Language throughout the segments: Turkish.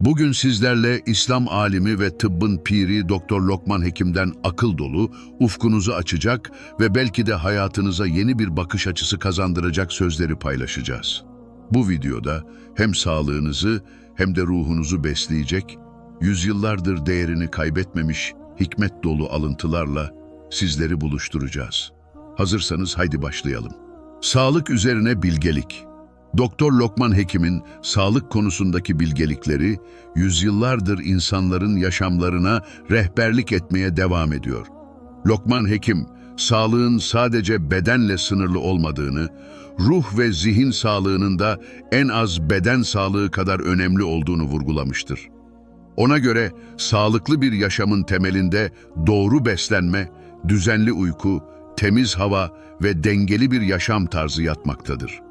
Bugün sizlerle İslam alimi ve tıbbın piri Doktor Lokman Hekim'den akıl dolu, ufkunuzu açacak ve belki de hayatınıza yeni bir bakış açısı kazandıracak sözleri paylaşacağız. Bu videoda hem sağlığınızı hem de ruhunuzu besleyecek, yüzyıllardır değerini kaybetmemiş hikmet dolu alıntılarla sizleri buluşturacağız. Hazırsanız haydi başlayalım. Sağlık üzerine bilgelik. Doktor Lokman Hekim'in sağlık konusundaki bilgelikleri yüzyıllardır insanların yaşamlarına rehberlik etmeye devam ediyor. Lokman Hekim, sağlığın sadece bedenle sınırlı olmadığını, ruh ve zihin sağlığının da en az beden sağlığı kadar önemli olduğunu vurgulamıştır. Ona göre sağlıklı bir yaşamın temelinde doğru beslenme, düzenli uyku, temiz hava ve dengeli bir yaşam tarzı yatmaktadır.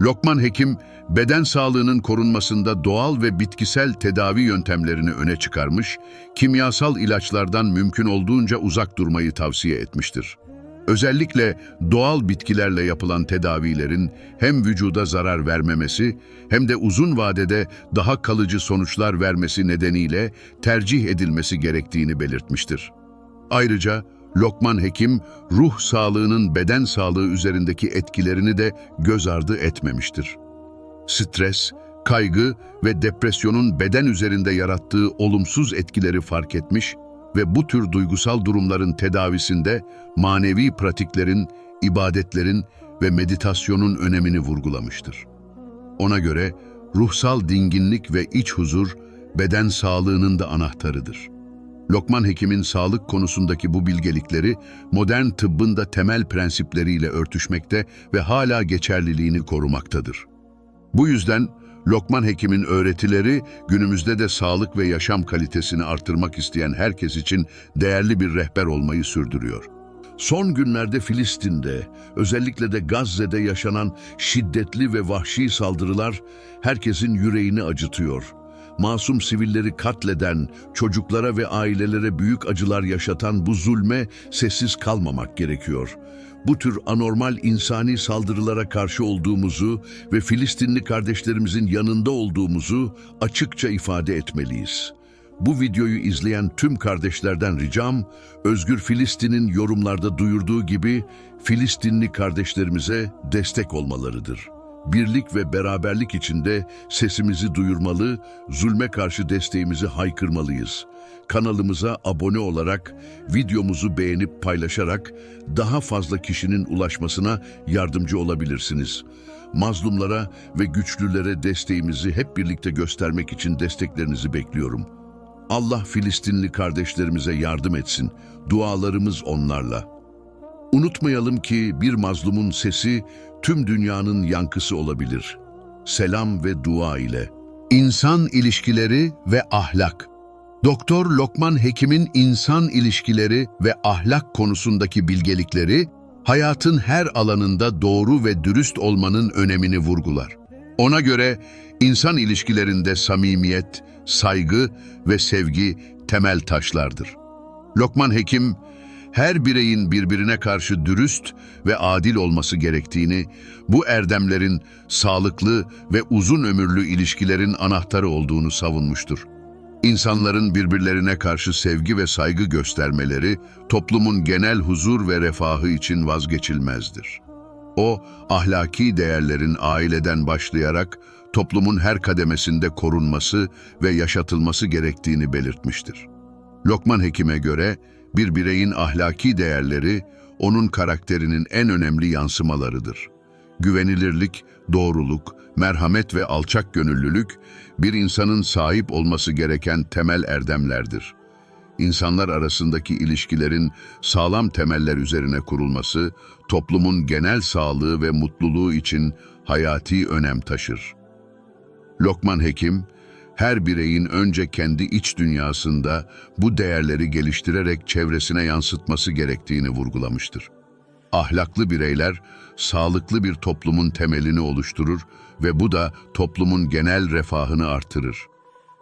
Lokman Hekim, beden sağlığının korunmasında doğal ve bitkisel tedavi yöntemlerini öne çıkarmış, kimyasal ilaçlardan mümkün olduğunca uzak durmayı tavsiye etmiştir. Özellikle doğal bitkilerle yapılan tedavilerin hem vücuda zarar vermemesi hem de uzun vadede daha kalıcı sonuçlar vermesi nedeniyle tercih edilmesi gerektiğini belirtmiştir. Ayrıca Lokman Hekim, ruh sağlığının beden sağlığı üzerindeki etkilerini de göz ardı etmemiştir. Stres, kaygı ve depresyonun beden üzerinde yarattığı olumsuz etkileri fark etmiş ve bu tür duygusal durumların tedavisinde manevi pratiklerin, ibadetlerin ve meditasyonun önemini vurgulamıştır. Ona göre ruhsal dinginlik ve iç huzur beden sağlığının da anahtarıdır. Lokman Hekim'in sağlık konusundaki bu bilgelikleri modern tıbbın da temel prensipleriyle örtüşmekte ve hala geçerliliğini korumaktadır. Bu yüzden Lokman Hekim'in öğretileri günümüzde de sağlık ve yaşam kalitesini artırmak isteyen herkes için değerli bir rehber olmayı sürdürüyor. Son günlerde Filistin'de, özellikle de Gazze'de yaşanan şiddetli ve vahşi saldırılar herkesin yüreğini acıtıyor. Masum sivilleri katleden, çocuklara ve ailelere büyük acılar yaşatan bu zulme sessiz kalmamak gerekiyor. Bu tür anormal insani saldırılara karşı olduğumuzu ve Filistinli kardeşlerimizin yanında olduğumuzu açıkça ifade etmeliyiz. Bu videoyu izleyen tüm kardeşlerden ricam, Özgür Filistin'in yorumlarda duyurduğu gibi Filistinli kardeşlerimize destek olmalarıdır. Birlik ve beraberlik içinde sesimizi duyurmalı, zulme karşı desteğimizi haykırmalıyız. Kanalımıza abone olarak, videomuzu beğenip paylaşarak daha fazla kişinin ulaşmasına yardımcı olabilirsiniz. Mazlumlara ve güçlülere desteğimizi hep birlikte göstermek için desteklerinizi bekliyorum. Allah Filistinli kardeşlerimize yardım etsin. Dualarımız onlarla. Unutmayalım ki bir mazlumun sesi tüm dünyanın yankısı olabilir. Selam ve dua ile. İnsan ilişkileri ve ahlak. Doktor Lokman Hekim'in insan ilişkileri ve ahlak konusundaki bilgelikleri, hayatın her alanında doğru ve dürüst olmanın önemini vurgular. Ona göre insan ilişkilerinde samimiyet, saygı ve sevgi temel taşlardır. Lokman Hekim, her bireyin birbirine karşı dürüst ve adil olması gerektiğini, bu erdemlerin sağlıklı ve uzun ömürlü ilişkilerin anahtarı olduğunu savunmuştur. İnsanların birbirlerine karşı sevgi ve saygı göstermeleri, toplumun genel huzur ve refahı için vazgeçilmezdir. O, ahlaki değerlerin aileden başlayarak toplumun her kademesinde korunması ve yaşatılması gerektiğini belirtmiştir. Lokman Hekim'e göre, bir bireyin ahlaki değerleri, onun karakterinin en önemli yansımalarıdır. Güvenilirlik, doğruluk, merhamet ve alçak gönüllülük, bir insanın sahip olması gereken temel erdemlerdir. İnsanlar arasındaki ilişkilerin sağlam temeller üzerine kurulması, toplumun genel sağlığı ve mutluluğu için hayati önem taşır. Lokman Hekim, her bireyin önce kendi iç dünyasında bu değerleri geliştirerek çevresine yansıtması gerektiğini vurgulamıştır. Ahlaklı bireyler, sağlıklı bir toplumun temelini oluşturur ve bu da toplumun genel refahını artırır.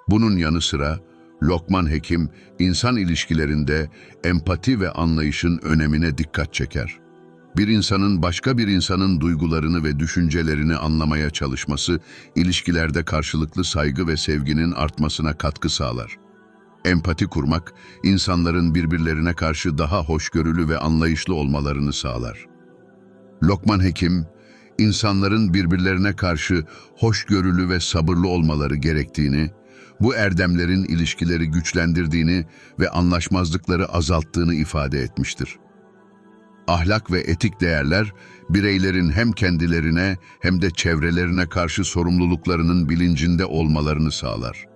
Bunun yanı sıra, Lokman Hekim, insan ilişkilerinde empati ve anlayışın önemine dikkat çeker. Bir insanın başka bir insanın duygularını ve düşüncelerini anlamaya çalışması, ilişkilerde karşılıklı saygı ve sevginin artmasına katkı sağlar. Empati kurmak, insanların birbirlerine karşı daha hoşgörülü ve anlayışlı olmalarını sağlar. Lokman Hekim, insanların birbirlerine karşı hoşgörülü ve sabırlı olmaları gerektiğini, bu erdemlerin ilişkileri güçlendirdiğini ve anlaşmazlıkları azalttığını ifade etmiştir. Ahlak ve etik değerler, bireylerin hem kendilerine hem de çevrelerine karşı sorumluluklarının bilincinde olmalarını sağlar.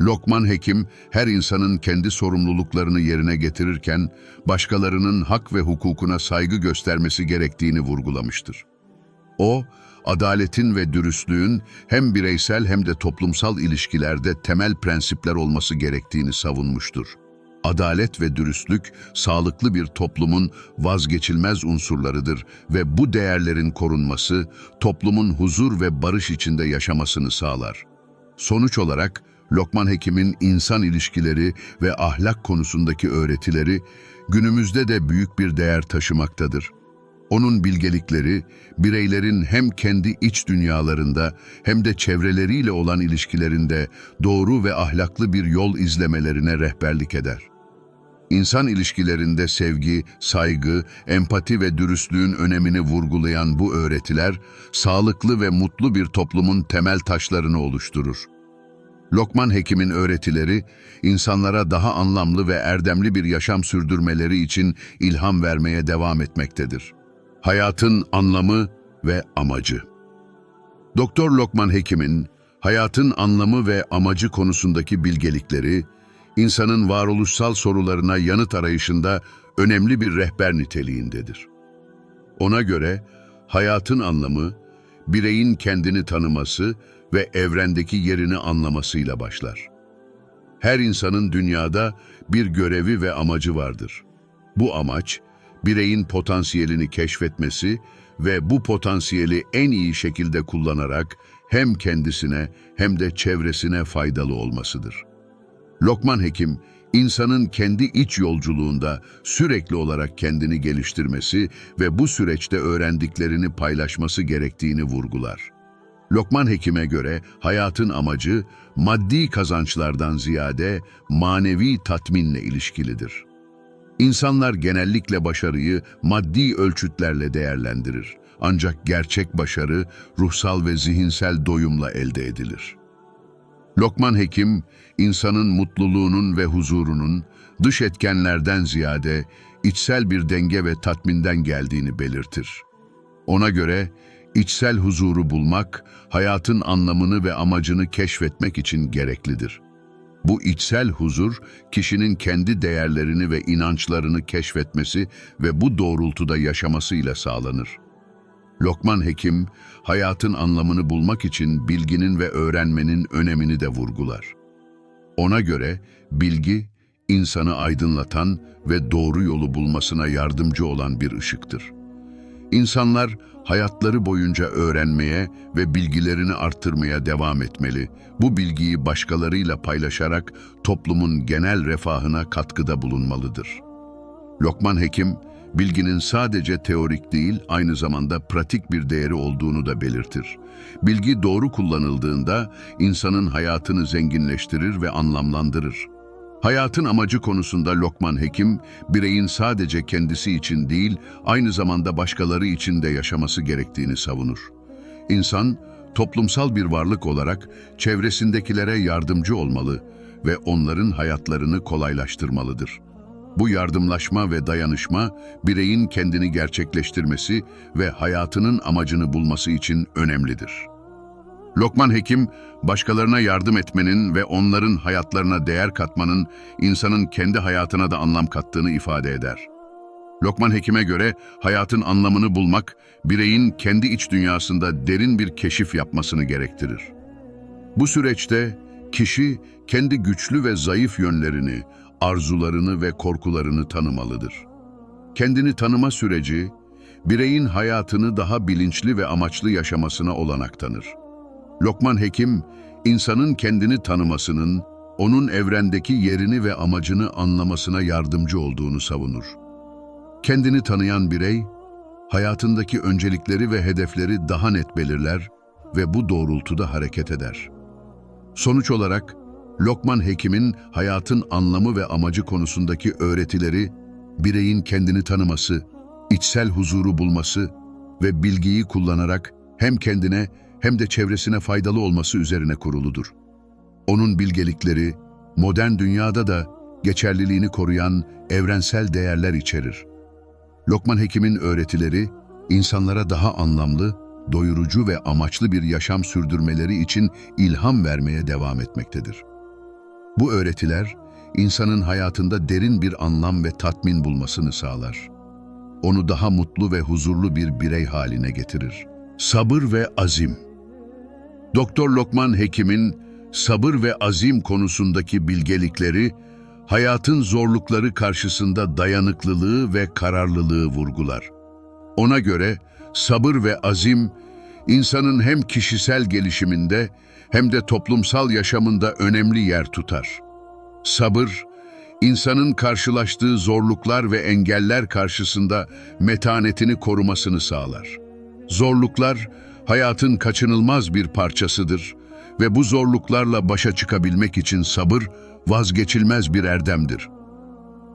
Lokman Hekim, her insanın kendi sorumluluklarını yerine getirirken, başkalarının hak ve hukukuna saygı göstermesi gerektiğini vurgulamıştır. O, adaletin ve dürüstlüğün hem bireysel hem de toplumsal ilişkilerde temel prensipler olması gerektiğini savunmuştur. Adalet ve dürüstlük, sağlıklı bir toplumun vazgeçilmez unsurlarıdır ve bu değerlerin korunması, toplumun huzur ve barış içinde yaşamasını sağlar. Sonuç olarak, Lokman Hekim'in insan ilişkileri ve ahlak konusundaki öğretileri günümüzde de büyük bir değer taşımaktadır. Onun bilgelikleri, bireylerin hem kendi iç dünyalarında hem de çevreleriyle olan ilişkilerinde doğru ve ahlaklı bir yol izlemelerine rehberlik eder. İnsan ilişkilerinde sevgi, saygı, empati ve dürüstlüğün önemini vurgulayan bu öğretiler, sağlıklı ve mutlu bir toplumun temel taşlarını oluşturur. Lokman Hekim'in öğretileri, insanlara daha anlamlı ve erdemli bir yaşam sürdürmeleri için ilham vermeye devam etmektedir. Hayatın anlamı ve amacı Doktor Lokman Hekim'in hayatın anlamı ve amacı konusundaki bilgelikleri, insanın varoluşsal sorularına yanıt arayışında önemli bir rehber niteliğindedir. Ona göre hayatın anlamı, bireyin kendini tanıması ve evrendeki yerini anlamasıyla başlar. Her insanın dünyada bir görevi ve amacı vardır. Bu amaç, bireyin potansiyelini keşfetmesi ve bu potansiyeli en iyi şekilde kullanarak hem kendisine hem de çevresine faydalı olmasıdır. Lokman Hekim, insanın kendi iç yolculuğunda sürekli olarak kendini geliştirmesi ve bu süreçte öğrendiklerini paylaşması gerektiğini vurgular. Lokman Hekim'e göre hayatın amacı maddi kazançlardan ziyade manevi tatminle ilişkilidir. İnsanlar genellikle başarıyı maddi ölçütlerle değerlendirir. Ancak gerçek başarı ruhsal ve zihinsel doyumla elde edilir. Lokman Hekim, insanın mutluluğunun ve huzurunun dış etkenlerden ziyade içsel bir denge ve tatminden geldiğini belirtir. Ona göre içsel huzuru bulmak, hayatın anlamını ve amacını keşfetmek için gereklidir. Bu içsel huzur, kişinin kendi değerlerini ve inançlarını keşfetmesi ve bu doğrultuda yaşamasıyla sağlanır. Lokman Hekim, hayatın anlamını bulmak için bilginin ve öğrenmenin önemini de vurgular. Ona göre bilgi, insanı aydınlatan ve doğru yolu bulmasına yardımcı olan bir ışıktır. İnsanlar hayatları boyunca öğrenmeye ve bilgilerini arttırmaya devam etmeli. Bu bilgiyi başkalarıyla paylaşarak toplumun genel refahına katkıda bulunmalıdır. Lokman Hekim, bilginin sadece teorik değil, aynı zamanda pratik bir değeri olduğunu da belirtir. Bilgi doğru kullanıldığında insanın hayatını zenginleştirir ve anlamlandırır. Hayatın amacı konusunda Lokman Hekim, bireyin sadece kendisi için değil, aynı zamanda başkaları için de yaşaması gerektiğini savunur. İnsan, toplumsal bir varlık olarak çevresindekilere yardımcı olmalı ve onların hayatlarını kolaylaştırmalıdır. Bu yardımlaşma ve dayanışma, bireyin kendini gerçekleştirmesi ve hayatının amacını bulması için önemlidir. Lokman Hekim, başkalarına yardım etmenin ve onların hayatlarına değer katmanın insanın kendi hayatına da anlam kattığını ifade eder. Lokman Hekim'e göre hayatın anlamını bulmak, bireyin kendi iç dünyasında derin bir keşif yapmasını gerektirir. Bu süreçte kişi kendi güçlü ve zayıf yönlerini, arzularını ve korkularını tanımalıdır. Kendini tanıma süreci, bireyin hayatını daha bilinçli ve amaçlı yaşamasına olanak tanır. Lokman Hekim, insanın kendini tanımasının, onun evrendeki yerini ve amacını anlamasına yardımcı olduğunu savunur. Kendini tanıyan birey, hayatındaki öncelikleri ve hedefleri daha net belirler ve bu doğrultuda hareket eder. Sonuç olarak Lokman Hekim'in hayatın anlamı ve amacı konusundaki öğretileri, bireyin kendini tanıması, içsel huzuru bulması ve bilgiyi kullanarak hem kendine hem de çevresine faydalı olması üzerine kuruludur. Onun bilgelikleri, modern dünyada da geçerliliğini koruyan evrensel değerler içerir. Lokman Hekim'in öğretileri, insanlara daha anlamlı, doyurucu ve amaçlı bir yaşam sürdürmeleri için ilham vermeye devam etmektedir. Bu öğretiler, insanın hayatında derin bir anlam ve tatmin bulmasını sağlar. Onu daha mutlu ve huzurlu bir birey haline getirir. Sabır ve azim Doktor Lokman Hekim'in sabır ve azim konusundaki bilgelikleri, hayatın zorlukları karşısında dayanıklılığı ve kararlılığı vurgular. Ona göre sabır ve azim, insanın hem kişisel gelişiminde hem de toplumsal yaşamında önemli yer tutar. Sabır, insanın karşılaştığı zorluklar ve engeller karşısında metanetini korumasını sağlar. Zorluklar, hayatın kaçınılmaz bir parçasıdır ve bu zorluklarla başa çıkabilmek için sabır vazgeçilmez bir erdemdir.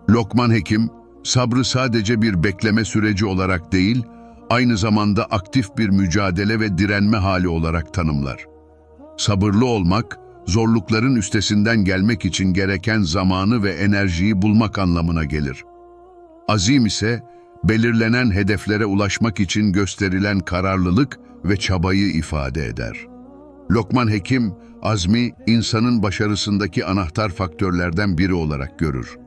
Lokman Hekim, sabrı sadece bir bekleme süreci olarak değil, aynı zamanda aktif bir mücadele ve direnme hali olarak tanımlar. Sabırlı olmak, zorlukların üstesinden gelmek için gereken zamanı ve enerjiyi bulmak anlamına gelir. Azim ise, belirlenen hedeflere ulaşmak için gösterilen kararlılık ve çabayı ifade eder. Lokman Hekim, azmi insanın başarısındaki anahtar faktörlerden biri olarak görür.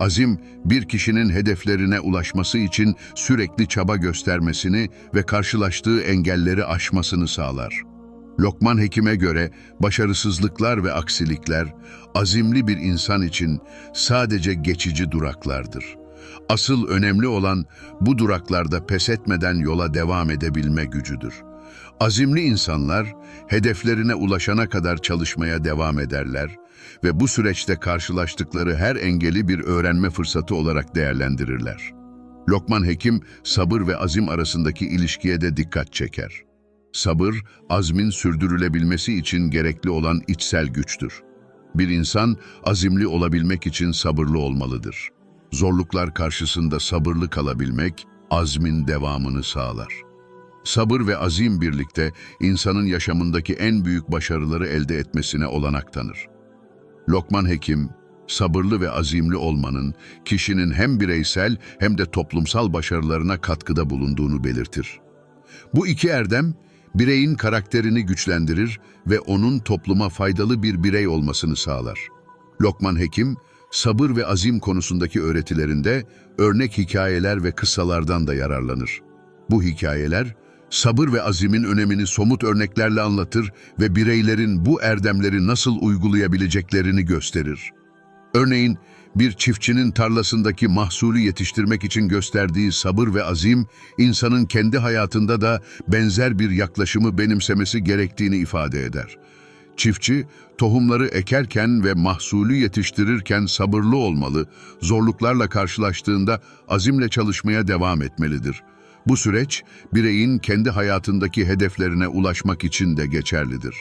Azim, bir kişinin hedeflerine ulaşması için sürekli çaba göstermesini ve karşılaştığı engelleri aşmasını sağlar. Lokman Hekim'e göre başarısızlıklar ve aksilikler, azimli bir insan için sadece geçici duraklardır. Asıl önemli olan bu duraklarda pes etmeden yola devam edebilme gücüdür. Azimli insanlar hedeflerine ulaşana kadar çalışmaya devam ederler ve bu süreçte karşılaştıkları her engeli bir öğrenme fırsatı olarak değerlendirirler. Lokman Hekim sabır ve azim arasındaki ilişkiye de dikkat çeker. Sabır, azmin sürdürülebilmesi için gerekli olan içsel güçtür. Bir insan azimli olabilmek için sabırlı olmalıdır. Zorluklar karşısında sabırlı kalabilmek, azmin devamını sağlar. Sabır ve azim birlikte insanın yaşamındaki en büyük başarıları elde etmesine olanak tanır. Lokman Hekim, sabırlı ve azimli olmanın kişinin hem bireysel hem de toplumsal başarılarına katkıda bulunduğunu belirtir. Bu iki erdem, bireyin karakterini güçlendirir ve onun topluma faydalı bir birey olmasını sağlar. Lokman Hekim, sabır ve azim konusundaki öğretilerinde örnek hikayeler ve kıssalardan da yararlanır. Bu hikayeler, sabır ve azimin önemini somut örneklerle anlatır ve bireylerin bu erdemleri nasıl uygulayabileceklerini gösterir. Örneğin, bir çiftçinin tarlasındaki mahsulü yetiştirmek için gösterdiği sabır ve azim, insanın kendi hayatında da benzer bir yaklaşımı benimsemesi gerektiğini ifade eder. Çiftçi, tohumları ekerken ve mahsulü yetiştirirken sabırlı olmalı, zorluklarla karşılaştığında azimle çalışmaya devam etmelidir. Bu süreç, bireyin kendi hayatındaki hedeflerine ulaşmak için de geçerlidir.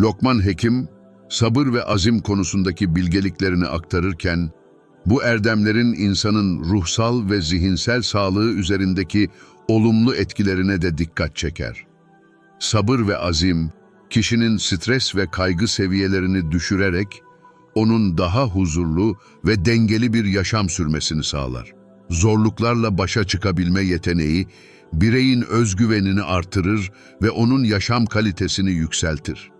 Lokman Hekim, sabır ve azim konusundaki bilgeliklerini aktarırken, bu erdemlerin insanın ruhsal ve zihinsel sağlığı üzerindeki olumlu etkilerine de dikkat çeker. Sabır ve azim, kişinin stres ve kaygı seviyelerini düşürerek, onun daha huzurlu ve dengeli bir yaşam sürmesini sağlar. Zorluklarla başa çıkabilme yeteneği, bireyin özgüvenini artırır ve onun yaşam kalitesini yükseltir.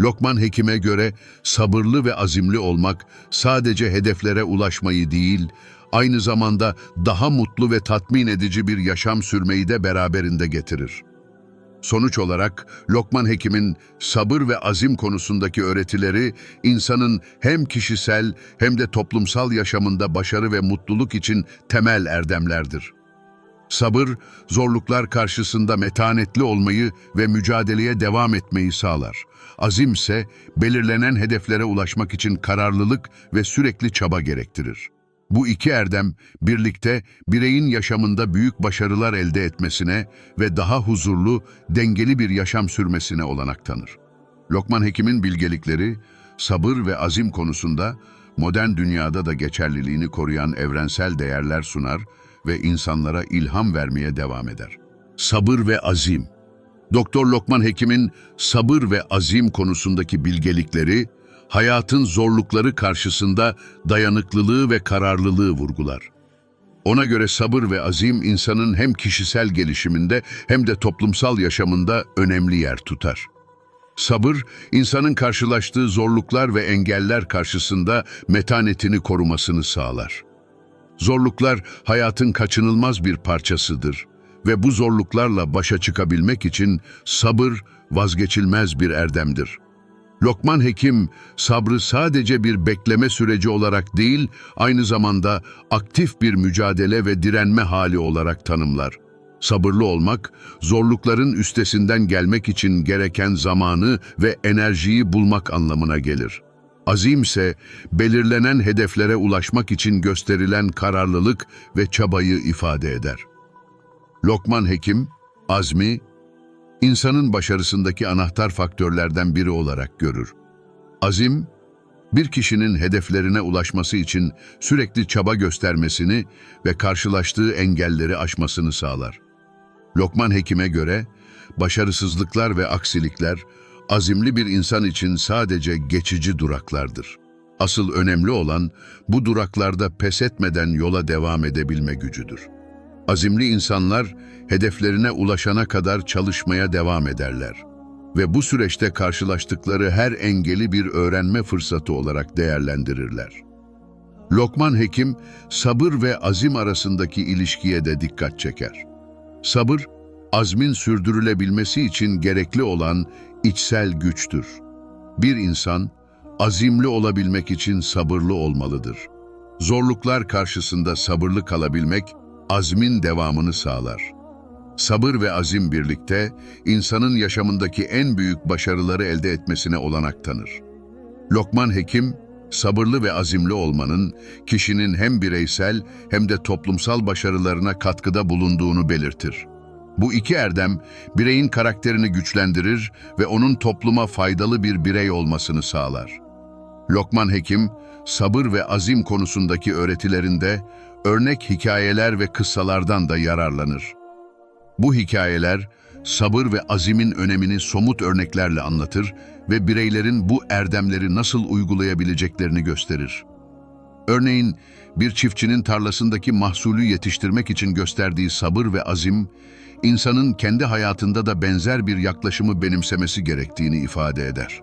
Lokman Hekim'e göre sabırlı ve azimli olmak sadece hedeflere ulaşmayı değil, aynı zamanda daha mutlu ve tatmin edici bir yaşam sürmeyi de beraberinde getirir. Sonuç olarak Lokman Hekim'in sabır ve azim konusundaki öğretileri insanın hem kişisel hem de toplumsal yaşamında başarı ve mutluluk için temel erdemlerdir. Sabır, zorluklar karşısında metanetli olmayı ve mücadeleye devam etmeyi sağlar. Azim ise belirlenen hedeflere ulaşmak için kararlılık ve sürekli çaba gerektirir. Bu iki erdem birlikte bireyin yaşamında büyük başarılar elde etmesine ve daha huzurlu, dengeli bir yaşam sürmesine olanak tanır. Lokman Hekim'in bilgelikleri, sabır ve azim konusunda modern dünyada da geçerliliğini koruyan evrensel değerler sunar ve insanlara ilham vermeye devam eder. Sabır ve azim Doktor Lokman Hekim'in sabır ve azim konusundaki bilgelikleri, hayatın zorlukları karşısında dayanıklılığı ve kararlılığı vurgular. Ona göre sabır ve azim insanın hem kişisel gelişiminde hem de toplumsal yaşamında önemli yer tutar. Sabır, insanın karşılaştığı zorluklar ve engeller karşısında metanetini korumasını sağlar. Zorluklar hayatın kaçınılmaz bir parçasıdır ve bu zorluklarla başa çıkabilmek için sabır vazgeçilmez bir erdemdir. Lokman Hekim, sabrı sadece bir bekleme süreci olarak değil, aynı zamanda aktif bir mücadele ve direnme hali olarak tanımlar. Sabırlı olmak, zorlukların üstesinden gelmek için gereken zamanı ve enerjiyi bulmak anlamına gelir. Azim ise belirlenen hedeflere ulaşmak için gösterilen kararlılık ve çabayı ifade eder. Lokman Hekim, azmi, insanın başarısındaki anahtar faktörlerden biri olarak görür. Azim, bir kişinin hedeflerine ulaşması için sürekli çaba göstermesini ve karşılaştığı engelleri aşmasını sağlar. Lokman Hekim'e göre, başarısızlıklar ve aksilikler, azimli bir insan için sadece geçici duraklardır. Asıl önemli olan, bu duraklarda pes etmeden yola devam edebilme gücüdür. Azimli insanlar hedeflerine ulaşana kadar çalışmaya devam ederler ve bu süreçte karşılaştıkları her engeli bir öğrenme fırsatı olarak değerlendirirler. Lokman Hekim, sabır ve azim arasındaki ilişkiye de dikkat çeker. Sabır, azmin sürdürülebilmesi için gerekli olan içsel güçtür. Bir insan, azimli olabilmek için sabırlı olmalıdır. Zorluklar karşısında sabırlı kalabilmek, azmin devamını sağlar. Sabır ve azim birlikte insanın yaşamındaki en büyük başarıları elde etmesine olanak tanır. Lokman Hekim, sabırlı ve azimli olmanın kişinin hem bireysel hem de toplumsal başarılarına katkıda bulunduğunu belirtir. Bu iki erdem bireyin karakterini güçlendirir ve onun topluma faydalı bir birey olmasını sağlar. Lokman Hekim, sabır ve azim konusundaki öğretilerinde örnek hikayeler ve kıssalardan da yararlanır. Bu hikayeler, sabır ve azimin önemini somut örneklerle anlatır ve bireylerin bu erdemleri nasıl uygulayabileceklerini gösterir. Örneğin, bir çiftçinin tarlasındaki mahsulü yetiştirmek için gösterdiği sabır ve azim, insanın kendi hayatında da benzer bir yaklaşımı benimsemesi gerektiğini ifade eder.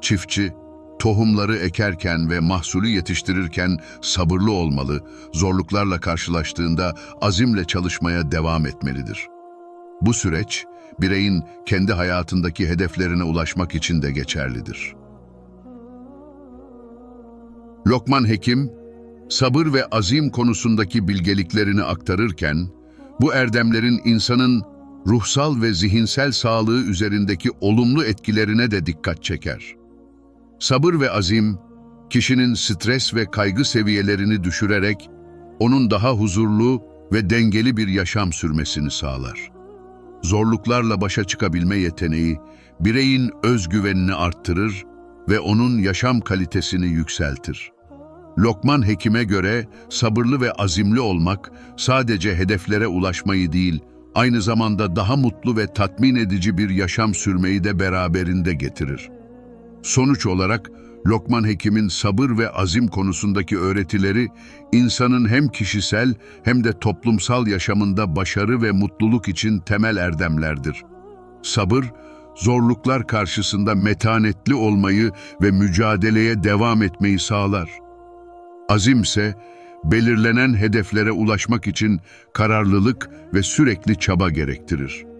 Çiftçi, tohumları ekerken ve mahsulü yetiştirirken sabırlı olmalı, zorluklarla karşılaştığında azimle çalışmaya devam etmelidir. Bu süreç, bireyin kendi hayatındaki hedeflerine ulaşmak için de geçerlidir. Lokman Hekim, sabır ve azim konusundaki bilgeliklerini aktarırken, bu erdemlerin insanın ruhsal ve zihinsel sağlığı üzerindeki olumlu etkilerine de dikkat çeker. Sabır ve azim, kişinin stres ve kaygı seviyelerini düşürerek onun daha huzurlu ve dengeli bir yaşam sürmesini sağlar. Zorluklarla başa çıkabilme yeteneği, bireyin özgüvenini arttırır ve onun yaşam kalitesini yükseltir. Lokman Hekim'e göre sabırlı ve azimli olmak sadece hedeflere ulaşmayı değil, aynı zamanda daha mutlu ve tatmin edici bir yaşam sürmeyi de beraberinde getirir. Sonuç olarak Lokman Hekim'in sabır ve azim konusundaki öğretileri insanın hem kişisel hem de toplumsal yaşamında başarı ve mutluluk için temel erdemlerdir. Sabır, zorluklar karşısında metanetli olmayı ve mücadeleye devam etmeyi sağlar. Azimse, belirlenen hedeflere ulaşmak için kararlılık ve sürekli çaba gerektirir.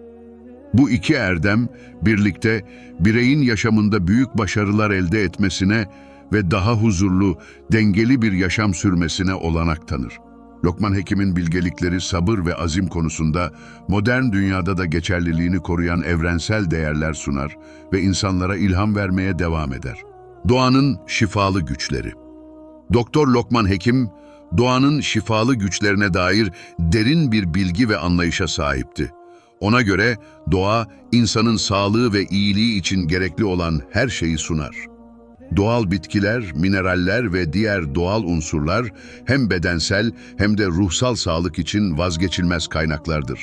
Bu iki erdem birlikte bireyin yaşamında büyük başarılar elde etmesine ve daha huzurlu, dengeli bir yaşam sürmesine olanak tanır. Lokman Hekim'in bilgelikleri sabır ve azim konusunda modern dünyada da geçerliliğini koruyan evrensel değerler sunar ve insanlara ilham vermeye devam eder. Doğanın şifalı güçleri Doktor Lokman Hekim, doğanın şifalı güçlerine dair derin bir bilgi ve anlayışa sahipti. Ona göre doğa, insanın sağlığı ve iyiliği için gerekli olan her şeyi sunar. Doğal bitkiler, mineraller ve diğer doğal unsurlar hem bedensel hem de ruhsal sağlık için vazgeçilmez kaynaklardır.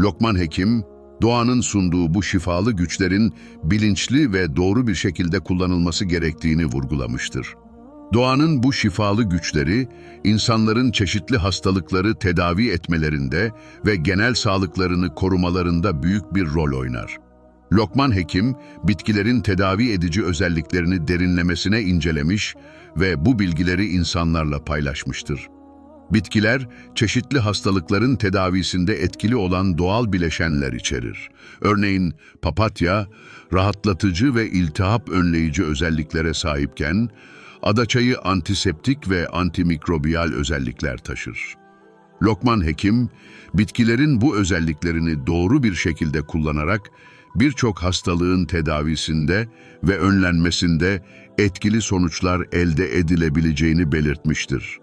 Lokman Hekim, doğanın sunduğu bu şifalı güçlerin bilinçli ve doğru bir şekilde kullanılması gerektiğini vurgulamıştır. Doğanın bu şifalı güçleri, insanların çeşitli hastalıkları tedavi etmelerinde ve genel sağlıklarını korumalarında büyük bir rol oynar. Lokman Hekim, bitkilerin tedavi edici özelliklerini derinlemesine incelemiş ve bu bilgileri insanlarla paylaşmıştır. Bitkiler, çeşitli hastalıkların tedavisinde etkili olan doğal bileşenler içerir. Örneğin papatya, rahatlatıcı ve iltihap önleyici özelliklere sahipken, adaçayı antiseptik ve antimikrobiyal özellikler taşır. Lokman Hekim, bitkilerin bu özelliklerini doğru bir şekilde kullanarak birçok hastalığın tedavisinde ve önlenmesinde etkili sonuçlar elde edilebileceğini belirtmiştir.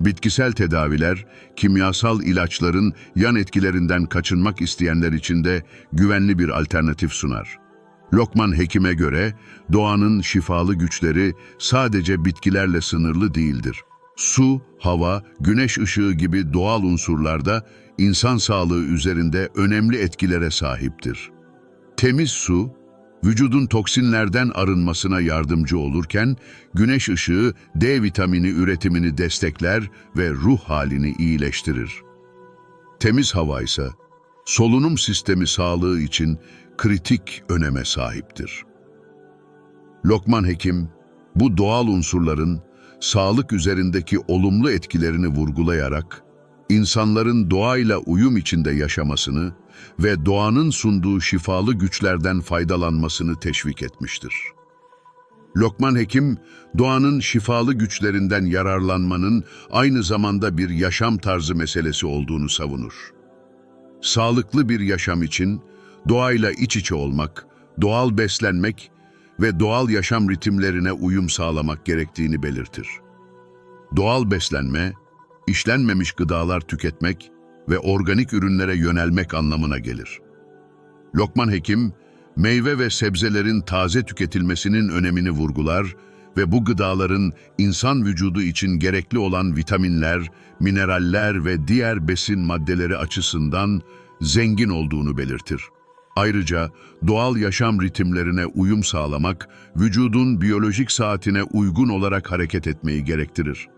Bitkisel tedaviler, kimyasal ilaçların yan etkilerinden kaçınmak isteyenler için de güvenli bir alternatif sunar. Lokman Hekim'e göre doğanın şifalı güçleri sadece bitkilerle sınırlı değildir. Su, hava, güneş ışığı gibi doğal unsurlarda insan sağlığı üzerinde önemli etkilere sahiptir. Temiz su, vücudun toksinlerden arınmasına yardımcı olurken, güneş ışığı D vitamini üretimini destekler ve ruh halini iyileştirir. Temiz hava ise, solunum sistemi sağlığı için kritik öneme sahiptir. Lokman Hekim, bu doğal unsurların sağlık üzerindeki olumlu etkilerini vurgulayarak, insanların doğayla uyum içinde yaşamasını ve doğanın sunduğu şifalı güçlerden faydalanmasını teşvik etmiştir. Lokman Hekim, doğanın şifalı güçlerinden yararlanmanın aynı zamanda bir yaşam tarzı meselesi olduğunu savunur. Sağlıklı bir yaşam için doğayla iç içe olmak, doğal beslenmek ve doğal yaşam ritimlerine uyum sağlamak gerektiğini belirtir. Doğal beslenme, işlenmemiş gıdalar tüketmek ve organik ürünlere yönelmek anlamına gelir. Lokman Hekim, meyve ve sebzelerin taze tüketilmesinin önemini vurgular ve bu gıdaların insan vücudu için gerekli olan vitaminler, mineraller ve diğer besin maddeleri açısından zengin olduğunu belirtir. Ayrıca doğal yaşam ritimlerine uyum sağlamak, vücudun biyolojik saatine uygun olarak hareket etmeyi gerektirir.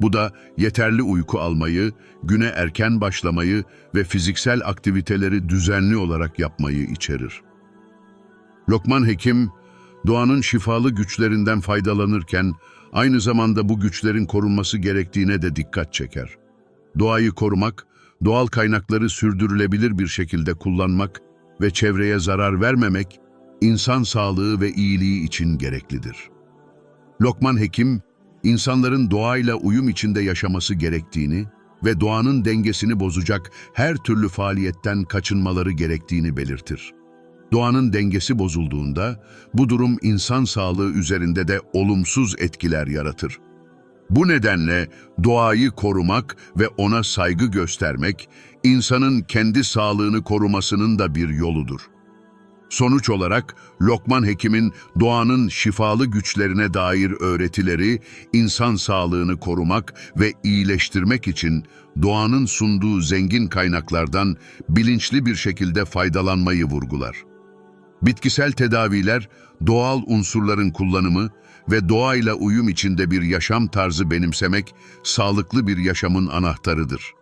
Bu da yeterli uyku almayı, güne erken başlamayı ve fiziksel aktiviteleri düzenli olarak yapmayı içerir. Lokman Hekim, doğanın şifalı güçlerinden faydalanırken aynı zamanda bu güçlerin korunması gerektiğine de dikkat çeker. Doğayı korumak, doğal kaynakları sürdürülebilir bir şekilde kullanmak ve çevreye zarar vermemek, insan sağlığı ve iyiliği için gereklidir. Lokman Hekim, insanların doğayla uyum içinde yaşaması gerektiğini ve doğanın dengesini bozacak her türlü faaliyetten kaçınmaları gerektiğini belirtir. Doğanın dengesi bozulduğunda bu durum insan sağlığı üzerinde de olumsuz etkiler yaratır. Bu nedenle doğayı korumak ve ona saygı göstermek, insanın kendi sağlığını korumasının da bir yoludur. Sonuç olarak Lokman Hekim'in doğanın şifalı güçlerine dair öğretileri, insan sağlığını korumak ve iyileştirmek için doğanın sunduğu zengin kaynaklardan bilinçli bir şekilde faydalanmayı vurgular. Bitkisel tedaviler, doğal unsurların kullanımı ve doğayla uyum içinde bir yaşam tarzı benimsemek, sağlıklı bir yaşamın anahtarıdır.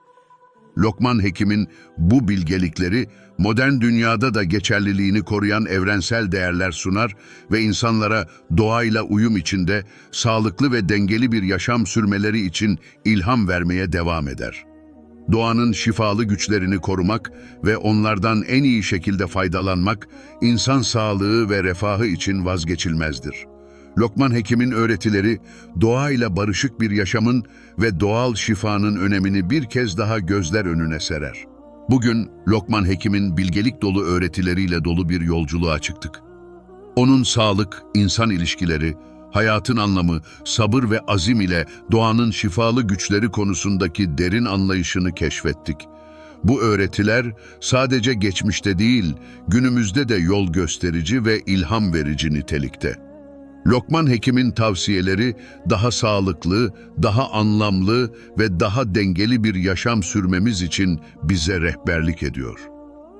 Lokman Hekim'in bu bilgelikleri, modern dünyada da geçerliliğini koruyan evrensel değerler sunar ve insanlara doğayla uyum içinde sağlıklı ve dengeli bir yaşam sürmeleri için ilham vermeye devam eder. Doğanın şifalı güçlerini korumak ve onlardan en iyi şekilde faydalanmak, insan sağlığı ve refahı için vazgeçilmezdir. Lokman Hekim'in öğretileri, doğayla barışık bir yaşamın ve doğal şifanın önemini bir kez daha gözler önüne serer. Bugün Lokman Hekim'in bilgelik dolu öğretileriyle dolu bir yolculuğa çıktık. Onun sağlık, insan ilişkileri, hayatın anlamı, sabır ve azim ile doğanın şifalı güçleri konusundaki derin anlayışını keşfettik. Bu öğretiler sadece geçmişte değil, günümüzde de yol gösterici ve ilham verici nitelikte. Lokman Hekim'in tavsiyeleri daha sağlıklı, daha anlamlı ve daha dengeli bir yaşam sürmemiz için bize rehberlik ediyor.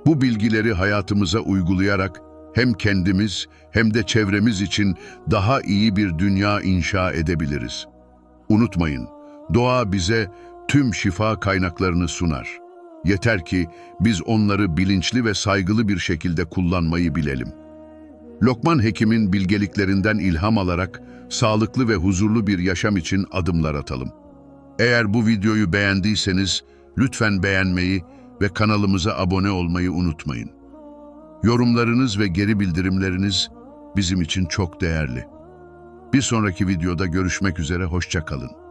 Bu bilgileri hayatımıza uygulayarak hem kendimiz hem de çevremiz için daha iyi bir dünya inşa edebiliriz. Unutmayın, doğa bize tüm şifa kaynaklarını sunar. Yeter ki biz onları bilinçli ve saygılı bir şekilde kullanmayı bilelim. Lokman Hekim'in bilgeliklerinden ilham alarak sağlıklı ve huzurlu bir yaşam için adımlar atalım. Eğer bu videoyu beğendiyseniz lütfen beğenmeyi ve kanalımıza abone olmayı unutmayın. Yorumlarınız ve geri bildirimleriniz bizim için çok değerli. Bir sonraki videoda görüşmek üzere, hoşça kalın.